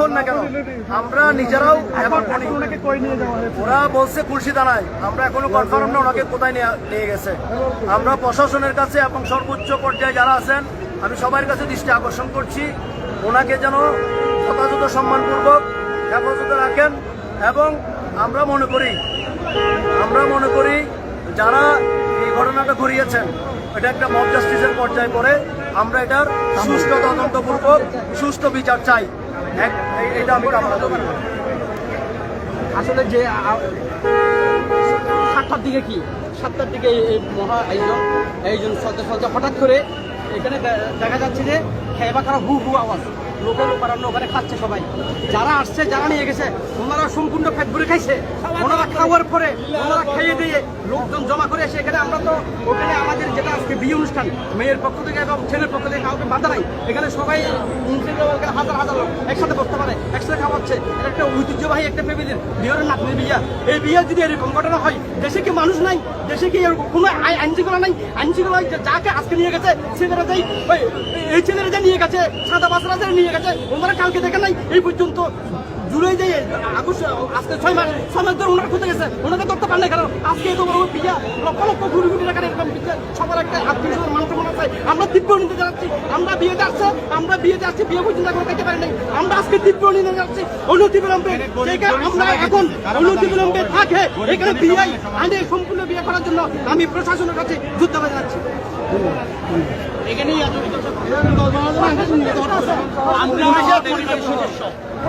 হন না কেন? আমরা নিজেরাও ওরা বলছে খুলশি দানায়। আমরা এখনও কনফার্ম না ওনাকে কোথায় নিয়ে গেছে। আমরা প্রশাসনের কাছে এবং সর্বোচ্চ পর্যায়ে যারা আছেন, আমি সবার কাছে দৃষ্টি আকর্ষণ করছি। ওনাকে যেন যথাযথ সম্মানপূর্বক হেফাজতে রাখেন এবং আমরা মনে করি, আমরা মনে করি যারা এই ঘটনাটা ঘুরিয়েছেন, এটা একটা মব জাস্টিসের পর্যায়ে পড়ে। আমরা এটার সুষ্ঠু তদন্তপূর্বক সুষ্ঠু বিচার চাই। এটা আসলে যে সাতটার দিকে কি? সাতটার দিকে এই- মহা আয়োজন এইজন চলতে চলতে হঠাৎ করে এখানে দেখা যাচ্ছে যে খেয়ে খারাপ হু হু আওয়াজ। লোকের পাড়ানো ওখানে খাচ্ছে সবাই। যারা আসছে, যারা নিয়ে গেছে, ওনারা সম্পূর্ণ পেট ভরে খাইছে। ওনারা খাওয়ার পরে ওনারা খেয়ে দিয়ে লোকজন জমা করে এসে এখানে আমরা তো ওখানে আমাদের যেটা আজকে বিয়ে অনুষ্ঠান, মেয়ের পক্ষ থেকে এবং ছেলের পক্ষ থেকে কাউকে বাধা নাই। এখানে সবাই হাজার হাজার লোক একসাথে বসতে পারে, একসাথে খাওয়াচ্ছে। এটা একটা ঐতিহ্যবাহী একটা ফ্যামিলির বিয়ের নাতনির বিয়া। এই বিয়ে যদি এরকম ঘটনা হয়, দেশে কি মানুষ নাই? দেশে কি কোনো আই- আইনশৃঙ্খলা নাই? আইনশৃঙ্খলা যাকে আজকে নিয়ে গেছে ছেলেরা যাই এই ছেলেরা যে নিয়ে গেছে, সাদা বাসরা যে নিয়ে ওনারা কালকে দেখে নাই, এই পর্যন্ত আজকে ছয় মাস ছয় মাস ধরে ওনারা খুঁজে গেছে। ওনাকে ধরতে পারে না কারণ আজকে এত বড় লক্ষ লক্ষ টাকার এরকম সবার একটা আত্মীয় স্বজন মানুষ মনে আমরা নিতে যাচ্ছি। আমরা বিয়েতে আসছে, আমরা বিয়েতে আসছি, বিয়ে পর্যন্ত এখন দেখতে পারি নাই আমরা আজকে নিতে যাচ্ছি। বিলম্বে আমরা এখন বিলম্বে থাকে, এখানে বিয়ে সম্পূর্ণ বিয়ে করার জন্য আমি প্রশাসনের কাছে যুদ্ধাবাজ জানাচ্ছি এখানেই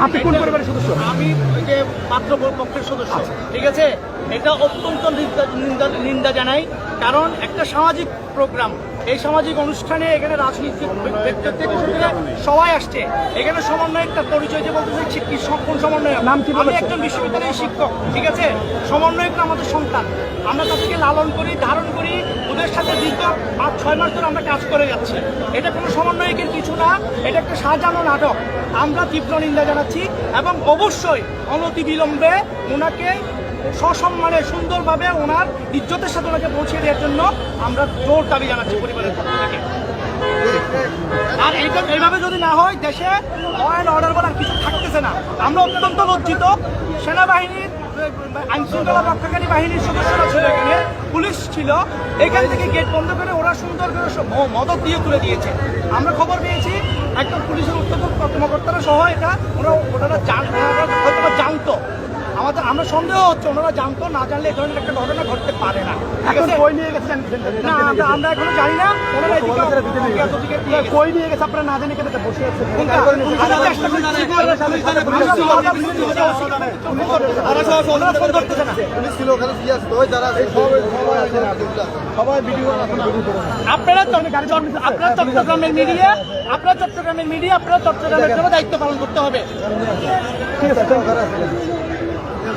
আপনি কোন পরিবারের সদস্য? আমি যে পক্ষের সদস্য। ঠিক আছে? এটা অত্যন্ত নিন্দা- জানাই। কারণ একটা সামাজিক প্রোগ্রাম। এই সামাজিক অনুষ্ঠানে এখানে রাজনীতিক ব্যক্তিত্ব থেকে সবাই আসছে। এখানে সমন্বয়কটা পরিচয় যে বলতে চাইছি কি কোন সমন্বয়ক? নাম কি আমি একজন বিশ্ববিদ্যালয়ের শিক্ষক ঠিক আছে? সমন্বয়কটা আমাদের সন্তান। আমরা তাদেরকে লালন করি ধারণ করি ওদের সাথে দীর্ঘ পাঁচ ছয় মাস ধরে আমরা কাজ করে যাচ্ছি। এটা কোনো সমন্বয়কের কিছু না, এটা একটা সাজানো নাটক। আমরা তীব্র নিন্দা জানাচ্ছি এবং অবশ্যই অনতি বিলম্বে ওনাকে সসম্মানে সুন্দরভাবে ওনার ইজ্জতের সাথে ওনাকে পৌঁছে দেওয়ার জন্য আমরা জোর দাবি জানাচ্ছি পরিবারের পক্ষ থেকে। আর এইটা এইভাবে যদি না হয়, দেশে ল অর্ডার বলে আর কিছু থাকতেছে না। আমরা অত্যন্ত লজ্জিত। সেনাবাহিনীর আইন শৃঙ্খলা রক্ষাকারী বাহিনীর সদস্যরা ছিল এখানে। ছিল। এখান থেকে গেট বন্ধ করে ওরা সুন্দর করে মদত দিয়ে তুলে দিয়েছে। আমরা খবর পেয়েছি, একদম পুলিশের উত্তর কর্মকর্তারা সহ এটা, ওরা ওনারা জান আমাদের আমরা সন্দেহ হচ্ছে ওনারা জানতো না জানলে এই ধরনের একটা ঘটনা ঘটতে পারে না এখন? নিয়ে গেছেন না আমরা আমরা এখনও জানি না ওনারা এদিকে এতদিকে দিয়ে গেছে। কই নিয়ে গেছে আপনারা না জানি কেটে বসে চেষ্টা আপনারা চট্টগ্রামের মিডিয়া আপনারা চট্টগ্রামের মিডিয়া আপনারা চট্টগ্রামের জন্য দায়িত্ব পালন করতে হবে ঠিক আছে